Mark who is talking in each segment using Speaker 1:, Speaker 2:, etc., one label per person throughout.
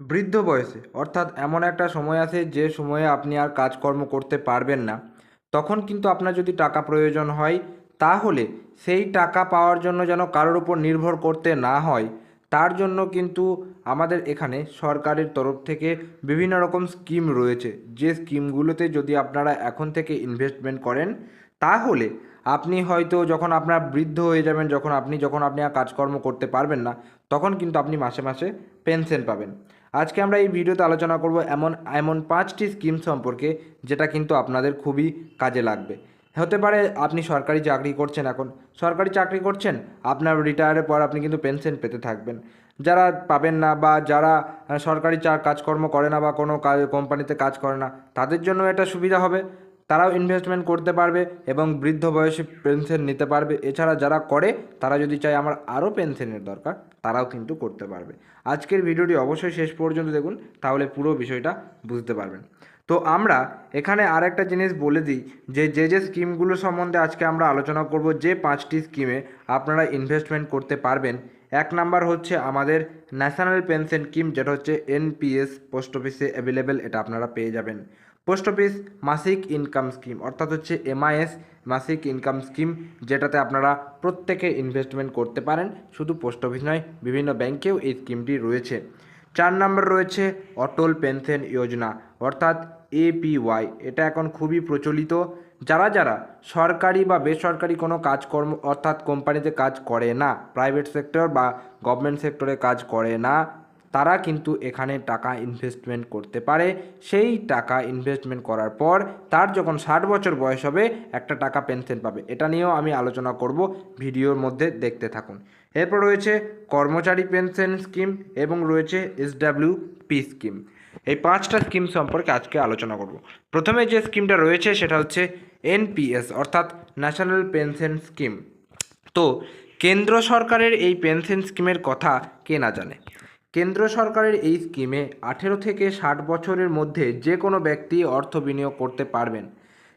Speaker 1: বৃদ্ধ বয়সে, অর্থাৎ এমন একটা সময় আছে যে সময়ে আপনি আর কাজকর্ম করতে পারবেন না। তখন কিন্তু আপনার যদি টাকা প্রয়োজন হয়, তাহলে সেই টাকা পাওয়ার জন্য যেন কারোর উপর নির্ভর করতে না হয়, তার জন্য কিন্তু আমাদের এখানে সরকারের তরফ থেকে বিভিন্ন রকম স্কিম রয়েছে। যে স্কিমগুলোতে যদি আপনারা এখন থেকে ইনভেস্টমেন্ট করেন, তাহলে আপনি হয়তো যখন আপনার বৃদ্ধ হয়ে যাবেন, যখন আপনি যখন আপনি আর কাজকর্ম করতে পারবেন না, তখন কিন্তু আপনি মাসে মাসে পেনশন পাবেন। আজকে আমরা এই ভিডিওতে আলোচনা করব এমন এমন পাঁচটি স্কিম সম্পর্কে যেটা কিন্তু আপনাদের খুবই কাজে লাগবে। হতে পারে আপনি সরকারি চাকরি করছেন এখন। সরকারি চাকরি করছেন, আপনার রিটায়ারের পর আপনি কিন্তু পেনশন পেতে থাকবেন। যারা পাবেন না বা যারা সরকারি চা, কাজকর্ম করে না বা কোনো কোম্পানিতে কাজ করে না, তাদের জন্য এটা সুবিধা হবে। তারাও ইনভেস্টমেন্ট করতে পারবে এবং বৃদ্ধ বয়সে পেনশন নিতে পারবে। এছাড়া যারা করে, তারা যদি চায় আমার আরও পেনশনের দরকার, তারাও কিন্তু করতে পারবে। আজকের ভিডিওটি অবশ্যই শেষ পর্যন্ত দেখুন, তাহলে পুরো বিষয়টা বুঝতে পারবেন। তো আমরা এখানে আর একটা জিনিস বলে দিই, যে যে যে স্কিমগুলো সম্বন্ধে আজকে আমরা আলোচনা করব, যে পাঁচটি স্কিমে আপনারা ইনভেস্টমেন্ট করতে পারবেন। এক নাম্বার হচ্ছে আমাদের ন্যাশনাল পেনশন স্কিম যেটা হচ্ছে এনপিএস পোস্ট অফিসে অ্যাভেলেবেল এটা আপনারা পেয়ে যাবেন। পোস্ট অফিস মাসিক ইনকাম স্কিম, অর্থাৎ হচ্ছে এমআইএস মাসিক ইনকাম স্কিম, যেটাতে আপনারা প্রত্যেকে ইনভেস্টমেন্ট করতে পারেন। শুধু পোস্ট অফিস নয়, বিভিন্ন ব্যাংকেও এই স্কিমটি রয়েছে। চার নম্বর রয়েছে অটল পেনশন যোজনা, অর্থাৎ এপিওয়াই এটা এখন খুবই প্রচলিত। যারা যারা সরকারি বা বেসরকারি কোনো কাজকর্ম, অর্থাৎ কোম্পানিতে কাজ করে না প্রাইভেট সেক্টর বা গভর্নমেন্ট সেক্টরে কাজ করে না তারা কিন্তু এখানে টাকা ইনভেস্টমেন্ট করতে পারে। সেই টাকা ইনভেস্টমেন্ট করার পর তার যখন ষাট বছর বয়স হবে, একটা টাকা পেনশন পাবে। এটা নিয়েও আমি আলোচনা করব। ভিডিওর মধ্যে দেখতে থাকুন। এরপর রয়েছে কর্মচারী পেনশন স্কিম এবং রয়েছে এসডাব্লিউ পি স্কিম এই পাঁচটা স্কিম সম্পর্কে আজকে আলোচনা করব। প্রথমে যে স্কিমটা রয়েছে, সেটা হচ্ছে এনপিএস অর্থাৎ ন্যাশনাল পেনশন স্কিম তো কেন্দ্র সরকারের এই পেনশন স্কিমের কথা কে না জানে? কেন্দ্র সরকারের এই স্কিমে আঠেরো থেকে ষাট বছরের মধ্যে যে কোনো ব্যক্তি অর্থ বিনিয়োগ করতে পারবেন।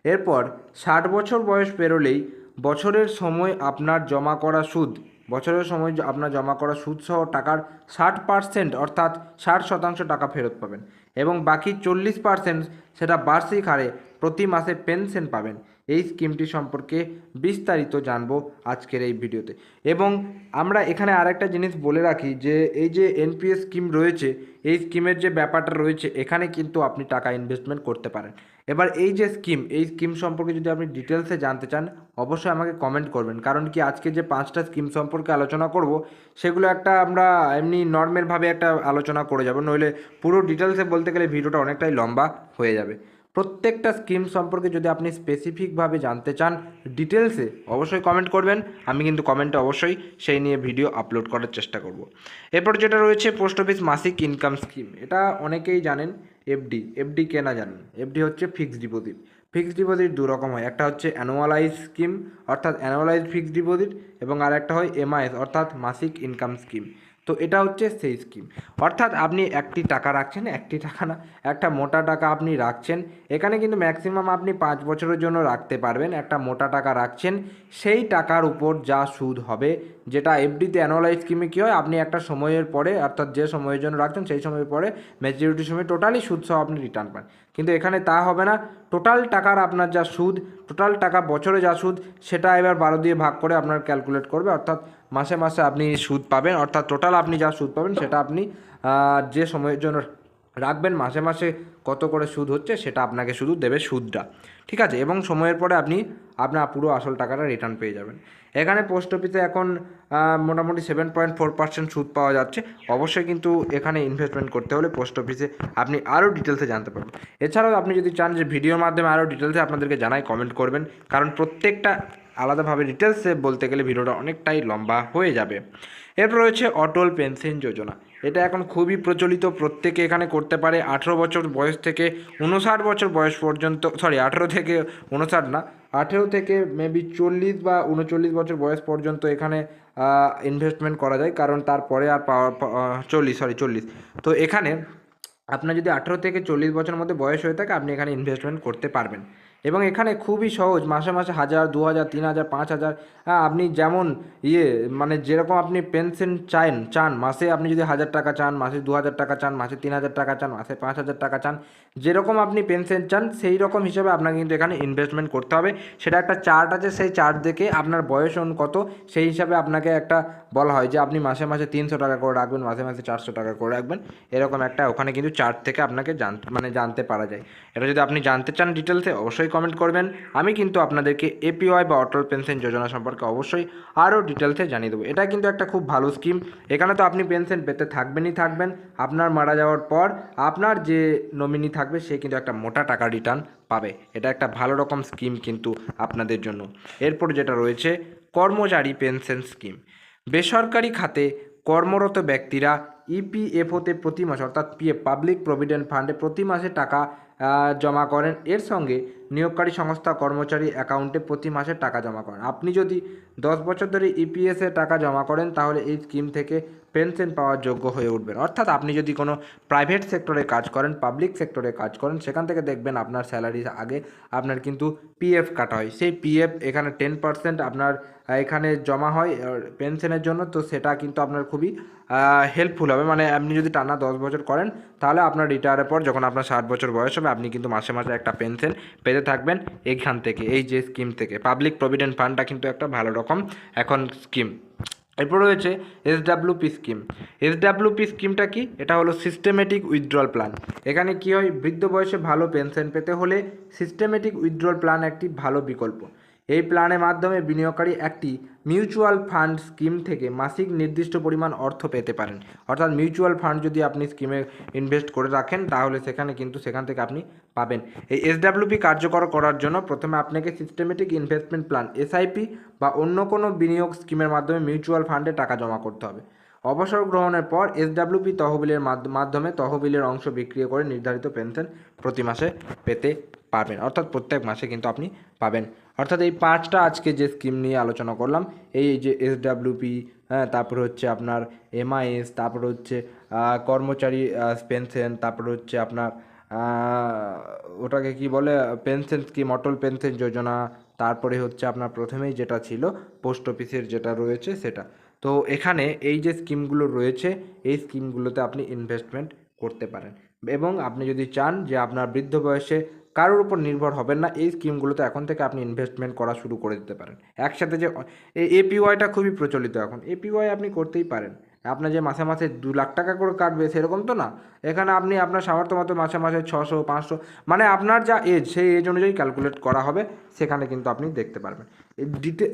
Speaker 1: এরপর ষাট বছর বয়স পেরোলেই বছরের সময় আপনার জমা করা সুদ, বছরের সময় আপনার জমা করা সুদসহ টাকার ষাট পার্সেন্ট অর্থাৎ ষাট শতাংশ টাকা ফেরত পাবেন এবং বাকি চল্লিশ পার্সেন্ট সেটা বার্ষিক হারে প্রতি মাসে পেনশন পাবেন। এই স্কিমটি সম্পর্কে বিস্তারিত জানব আজকের এই ভিডিওতে। এবং আমরা এখানে আরেকটা জিনিস বলে রাখি যে, এই যে এনপিএস স্কিম রয়েছে, এই স্কিমের যে ব্যাপারটা রয়েছে, এখানে কিন্তু আপনি টাকা ইনভেস্টমেন্ট করতে পারেন। এবার এই যে স্কিম, এই স্কিম সম্পর্কে যদি আপনি ডিটেলসে জানতে চান, অবশ্যই আমাকে কমেন্ট করবেন। কারণ কি আজকে যে পাঁচটা স্কিম সম্পর্কে আলোচনা করব, সেগুলো একটা আমরা এমনি নর্মালভাবে একটা আলোচনা করে যাব। নইলে পুরো ডিটেলসে বলতে গেলে ভিডিওটা অনেকটাই লম্বা হয়ে যাবে। প্রত্যেকটা স্কিম সম্পর্কে যদি আপনি স্পেসিফিকভাবে জানতে চান ডিটেলসে অবশ্যই কমেন্ট করবেন। আমি কিন্তু কমেন্টে অবশ্যই সেই নিয়ে ভিডিও আপলোড করার চেষ্টা করব। এরপর যেটা রয়েছে পোস্ট অফিস মাসিক ইনকাম স্কিম এটা অনেকেই জানেন এফডি এফডি কে না জানেন? এফডি হচ্ছে ফিক্সড ডিপোজিট ফিক্সড ডিপোজিট দু রকম হয়। একটা হচ্ছে অ্যানুয়ালাইজ স্কিম অর্থাৎ অ্যানুয়ালাইজ ফিক্সড ডিপোজিট এবং আর একটা হয় এমআইএস অর্থাৎ মাসিক ইনকাম স্কিম তো এটা হচ্ছে সেই স্কিম অর্থাৎ আপনি একটি টাকা রাখছেন, একটি টাকা না, একটা মোটা টাকা আপনি রাখছেন। এখানে কিন্তু ম্যাক্সিমাম আপনি পাঁচ বছরের জন্য রাখতে পারবেন। একটা মোটা টাকা রাখছেন, সেই টাকার উপর যা সুদ হবে, যেটা এফডিতে অ্যানুয়ালাইজ স্কিমে কী হয়, আপনি একটা সময়ের পরে, অর্থাৎ যে সময়ের জন্য রাখছেন, সেই সময়ের পরে ম্যাচুরিটির সময় টোটালি সুদ সহ আপনি রিটার্ন পান। কিন্তু এখানে তা হবে না। টোটাল টাকার আপনার যা সুদ টোটাল টাকা বছরে যা সুদ, সেটা এবার বারো দিয়ে ভাগ করে আপনার ক্যালকুলেট করবে। অর্থাৎ মাসে মাসে আপনি সুদ পাবেন, অর্থাৎ টোটাল আপনি যা সুদ পাবেন, সেটা আপনি যে সময়ের জন্য রাখবেন, মাসে মাসে কত করে সুদ হচ্ছে সেটা আপনাকে শুধু দেবে সুদটা। ঠিক আছে? এবং সময়ের পরে আপনি, আপনার পুরো আসল টাকাটা রিটার্ন পেয়ে যাবেন। এখানে পোস্ট অফিসে এখন মোটামুটি সেভেন পয়েন্ট ফোর পার্সেন্ট সুদ পাওয়া যাচ্ছে। অবশ্যই কিন্তু এখানে ইনভেস্টমেন্ট করতে হলে পোস্ট অফিসে আপনি আরও ডিটেলসে জানতে পারবেন। এছাড়াও আপনি যদি চান যে ভিডিওর মাধ্যমে আরও ডিটেলসে আপনাদেরকে জানাই কমেন্ট করবেন। কারণ প্রত্যেকটা আলাদাভাবে ডিটেলসে বলতে গেলে ভিডিওটা অনেকটাই লম্বা হয়ে যাবে। এরপর রয়েছে অটল পেনশন যোজনা। এটা এখন খুবই প্রচলিত, প্রত্যেকে এখানে করতে পারে। আঠেরো বছর বয়স থেকে উনষাট বছর বয়স পর্যন্ত সরি আঠেরো থেকে উনষাট না, আঠেরো থেকে মেবি চল্লিশ বা উনচল্লিশ বছর বয়স পর্যন্ত এখানে ইনভেস্টমেন্ট করা যায়। কারণ তারপরে আর পাওয়া চল্লিশ সরি চল্লিশ। তো এখানে আপনার যদি আঠেরো থেকে চল্লিশ বছরের মধ্যে বয়স হয়ে থাকে, আপনি এখানে ইনভেস্টমেন্ট করতে পারবেন। এবং এখানে খুবই সহজ, মাসে মাসে হাজার, দু হাজার, তিন হাজার, পাঁচ হাজার হ্যাঁ আপনি যেমন ইয়ে মানে যেরকম আপনি পেনশন চান চান, মাসে আপনি যদি হাজার টাকা চান, মাসে দু হাজার টাকা চান, মাসে তিন হাজার টাকা চান, মাসে পাঁচ হাজার টাকা চান, যেরকম আপনি পেনশন চান, সেই রকম হিসেবে আপনাকে কিন্তু এখানে ইনভেস্টমেন্ট করতে হবে। সেটা একটা চার্ট আছে, সেই চার্ট দেখে আপনার বয়স অনু কত, সেই হিসাবে আপনাকে একটা বলা হয় যে আপনি মাসে মাসে তিনশো টাকা করে রাখবেন, মাসে মাসে চারশো টাকা করে রাখবেন। এরকম একটা ওখানে কিন্তু চার্ট থেকে আপনাকে জান মানে জানতে পারা যায়। এটা যদি আপনি জানতে চান ডিটেলসে অবশ্যই কমেন্ট করবেন। আমি কিন্তু আপনাদেরকে এপিওয়াই বা অটল পেনশন যোজনা সম্পর্কে অবশ্যই আরও ডিটেলসে জানিয়ে দেবো। এটা কিন্তু একটা খুব ভালো স্কিম এখানে তো আপনি পেনশন পেতে থাকবেনই থাকবেন। আপনার মারা যাওয়ার পর আপনার যে নমিনি থাকবে, সে কিন্তু একটা মোটা টাকা রিটার্ন পাবে। এটা একটা ভালো রকম স্কিম কিন্তু আপনাদের জন্য। এরপর যেটা রয়েছে, কর্মচারী পেনশন স্কিম বেসরকারি খাতে কর্মরত ব্যক্তিরা ইপিএফওতে প্রতি মাসে, অর্থাৎ পিএফ পাবলিক প্রভিডেন্ট ফান্ডে প্রতি মাসে টাকা জমা করেন। এর সঙ্গে নিয়োগকারী সংস্থা কর্মচারী অ্যাকাউন্টে প্রতি মাসে টাকা জমা করেন। আপনি যদি দশ বছর ধরে ইপিএসে টাকা জমা করেন, তাহলে এই স্কিম থেকে পেনশন পাওয়ার যোগ্য হয়ে উঠবেন। অর্থাৎ আপনি যদি কোনো প্রাইভেট সেক্টরে কাজ করেন, পাবলিক সেক্টরে কাজ করেন, সেখান থেকে দেখবেন আপনার স্যালারির আগে আপনার কিন্তু পিএফ কাটা হয়। সেই পিএফ এখানে টেন পার্সেন্ট আপনার এখানে জমা হয় পেনশনের জন্য। তো সেটা কিন্তু আপনার খুবই হেল্পফুল হবে। মানে আপনি যদি টানা দশ বছর করেন, তাহলে আপনার রিটায়ারের পর যখন আপনার ষাট বছর বয়স হবে আপনি কিন্তু মাসে মাসে একটা পেনশন পেতে থাকবেন এইখান থেকে, এই যে স্কিম থেকে। পাবলিক প্রভিডেন্ট ফান্ডটা কিন্তু একটা ভালো রকম এখন স্কিম। এরপর রয়েছে এসডাব্লিউপি স্কিম। এসডাব্লিউপি স্কিমটা কি? এটা হলো সিস্টেমেটিক উইথড্রল প্ল্যান এখানে কি হয়? বৃদ্ধ বয়সে ভালো পেনশন পেতে হলে সিস্টেমেটিক উইথড্রল প্ল্যান একটি ভালো বিকল্প। এই প্ল্যানের মাধ্যমে বিনিয়োগকারী একটি মিউচুয়াল ফান্ড স্কিম থেকে মাসিক নির্দিষ্ট পরিমাণ অর্থ পেতে পারেন। অর্থাৎ মিউচুয়াল ফান্ড যদি আপনি স্কিমে ইনভেস্ট করে রাখেন, তাহলে সেখানে কিন্তু সেখান থেকে আপনি পাবেন। এই এসডাব্লিউপি কার্যকর করার জন্য প্রথমে আপনাকে সিস্টেমেটিক ইনভেস্টমেন্ট প্ল্যান, এসআইপি বা অন্য কোনো বিনিয়োগ স্কিমের মাধ্যমে মিউচুয়াল ফান্ডে টাকা জমা করতে হবে। অবসর গ্রহণের পর এসডাব্লিউপি তহবিলের মাধ্য- মাধ্যমে তহবিলের অংশ বিক্রি করে নির্ধারিত পেনশন প্রতি মাসে পেতে পারবেন অর্থাৎ প্রত্যেক মাসে কিন্তু আপনি পাবেন। অর্থাৎ এই পাঁচটা আজকে যে স্কিম নিয়ে আলোচনা করলাম, এই যে এসডাব্লিউপি হ্যাঁ তারপর হচ্ছে আপনার এমআইএস তারপর হচ্ছে কর্মচারী পেনশন তারপর হচ্ছে আপনার ওটাকে কি বলে পেনশন স্কিম অটল পেনশন যোজনা, তারপরে হচ্ছে আপনার প্রথমেই যেটা ছিল পোস্ট অফিসের যেটা রয়েছে সেটা। তো এখানে এই যে স্কিমগুলো রয়েছে, এই স্কিমগুলোতে আপনি ইনভেস্টমেন্ট করতে পারেন। এবং আপনি যদি চান যে আপনার বৃদ্ধ বয়সে কারোর উপর নির্ভর হবেন না। এই স্কিমগুলোতে এখন থেকে আপনি ইনভেস্টমেন্ট করা শুরু করে দিতে পারেন। একসাথে যে এপিওয়াইটা খুবই প্রচলিত এখন। এপিওয়াই আপনি করতেই পারেন। আপনার যে মাসে মাসে দু লাখ টাকা করে কাটবে সেরকম তো না? এখানে আপনি আপনার সামর্থ্য মতো মাসে মাসে ছশো, পাঁচশো মানে আপনার যা এজ সেই এজ অনুযায়ী ক্যালকুলেট করা হবে, সেখানে কিন্তু আপনি দেখতে পারবেন।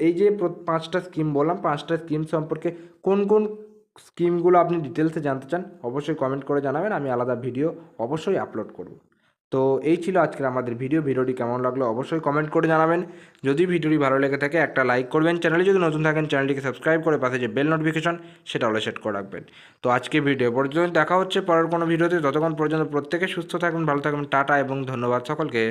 Speaker 1: এই যে পাঁচটা স্কিম বললাম, পাঁচটা স্কিম সম্পর্কে কোন কোন স্কিমগুলো আপনি ডিটেলসে জানতে চান, অবশ্যই কমেন্ট করে জানাবেন। আমি আলাদা ভিডিও অবশ্যই আপলোড করব। তো এই ছিল আজকের আমাদের ভিডিও ভিডিওটি কেমন লাগল অবশ্যই কমেন্ট করে জানাবেন। যদি ভিডিওটি ভালো লেগে থাকে, একটা লাইক করবেন। চ্যানেলে যদি নতুন থাকেন চ্যানেলটিকে সাবস্ক্রাইব করে পাশে যে বেল নোটিফিকেশন সেটা হলে সেট করে রাখবেন। তো আজকে ভিডিও পর্যন্ত দেখা হচ্ছে। পরের কোনো ভিডিওতে ততক্ষণ পর্যন্ত প্রত্যেকে সুস্থ থাকবেন ভালো থাকবেন টাটা এবং ধন্যবাদ সকলকে।